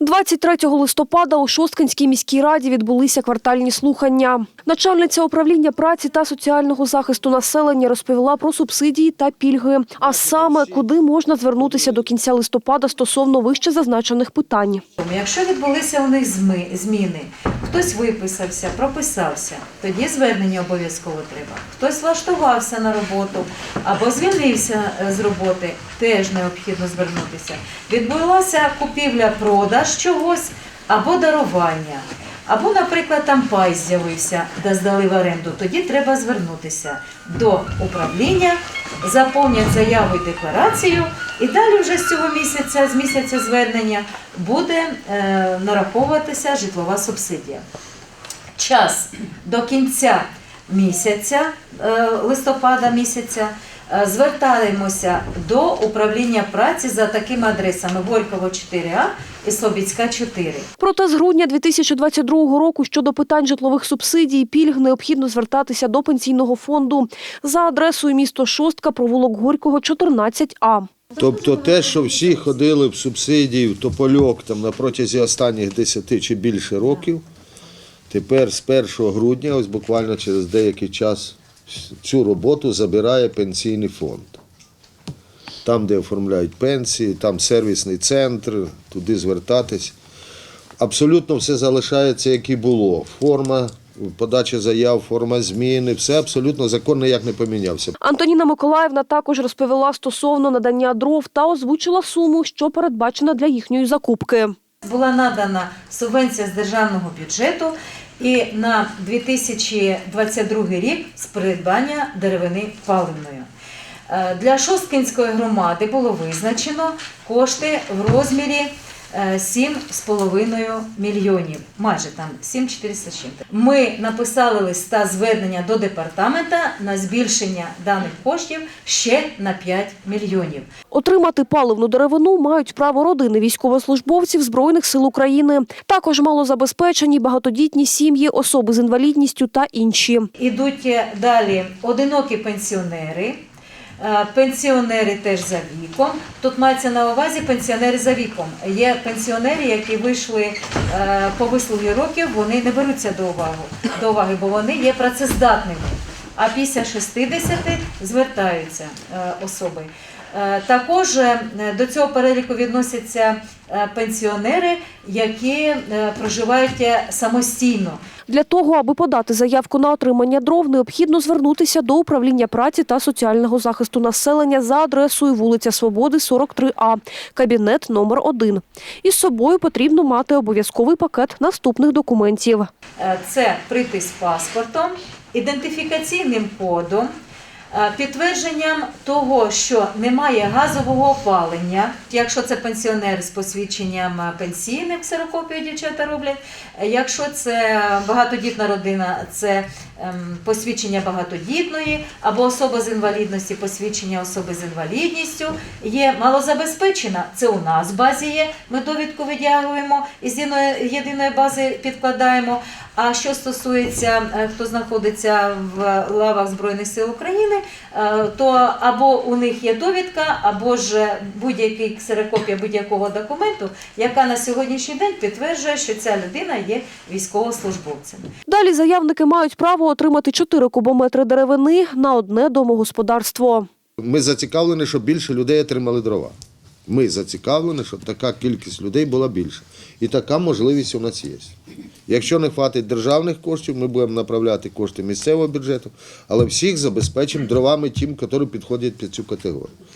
23 листопада у Шосткинській міській раді відбулися квартальні слухання. Начальниця управління праці та соціального захисту населення розповіла про субсидії та пільги, а саме куди можна звернутися до кінця листопада стосовно вище зазначених питань. Якщо відбулися у них зміни, хтось виписався, прописався, тоді звернення обов'язково треба. Хтось влаштувався на роботу або звільнився е, з роботи, теж необхідно звернутися. Відбулася купівля-продаж чогось або дарування. Або, наприклад, там пай з'явився, де здали в оренду, тоді треба звернутися до управління, заповнять заяву і декларацію, і далі вже з цього місяця, з місяця звернення, буде е, нараховуватися житлова субсидія. Час до кінця місяця, е, листопада місяця, е, звертаємося до управління праці за такими адресами Горького 4А і Слобідська 4. Проте з грудня 2022 року щодо питань житлових субсидій пільг необхідно звертатися до пенсійного фонду за адресою місто Шостка, провулок Горького, 14А. Тобто те, що всі ходили в субсидії, в топольок там на протязі останніх 10 чи більше років, тепер з 1 грудня, ось буквально через деякий час, цю роботу забирає пенсійний фонд. Там, де оформляють пенсії, там сервісний центр, туди звертатись. Абсолютно все залишається, як і було. Форма подачі заяв, форма зміни, все абсолютно закон ніяк не помінявся. Антоніна Миколаївна також розповіла стосовно надання дров та озвучила суму, що передбачена для їхньої закупки. Була надана субвенція з державного бюджету і на 2022 рік з придбання деревини паливної. Е, Для Шосткинської громади було визначено кошти в розмірі 7,5 мільйонів, майже там 7,400 з чим-то. Ми написали листа звернення до департамента на збільшення даних коштів ще на 5 мільйонів. Отримати паливну деревину мають право родини військовослужбовців Збройних сил України. Також малозабезпечені багатодітні сім'ї, особи з інвалідністю та інші. Ідуть е, далі одинокі пенсіонери, пенсіонери теж за віком. Тут мається на увазі пенсіонери за віком. Є пенсіонери, які вийшли е, по вислугі років, вони не беруться до уваги, до уваги, бо вони є працездатними. А після 60 звертаються е, особи. Е, Також е, до цього переліку відносяться е, пенсіонери, які проживають самостійно. Для того, аби подати заявку на отримання дров, необхідно звернутися до управління праці та соціального захисту населення за адресою вулиця Свободи, 43А, кабінет номер 1. Із собою потрібно мати обов'язковий пакет наступних документів. Це припис паспортом, ідентифікаційним кодом, підтвердженням того, що немає газового опалення, якщо це пенсіонер з посвідченням е, пенсійним, ксерокопію дівчата роблять. Е, Якщо це багатодітна родина, це ем, посвідчення багатодітної, або особа з інвалідності, посвідчення особи з інвалідністю. Є малозабезпечена, це у нас в базі є. Ми довідку витягуємо із єдиної бази підкладаємо. А що стосується е, хто знаходиться в лавах Збройних сил України, е, то або у них є довідка, або ж будь-який ксерокопія будь-якого документу, яка на сьогоднішній день підтверджує, що ця людина є військовослужбовцем. Далі заявники мають право отримати 4 кубометри деревини на одне домогосподарство. Ми зацікавлені, щоб більше людей отримали дрова. Ми зацікавлені, щоб така кількість людей була більше. І така можливість у нас є. Якщо не хватить державних коштів, ми будемо направляти кошти місцевого бюджету, але всіх забезпечимо дровами тим, які підходять під цю категорію.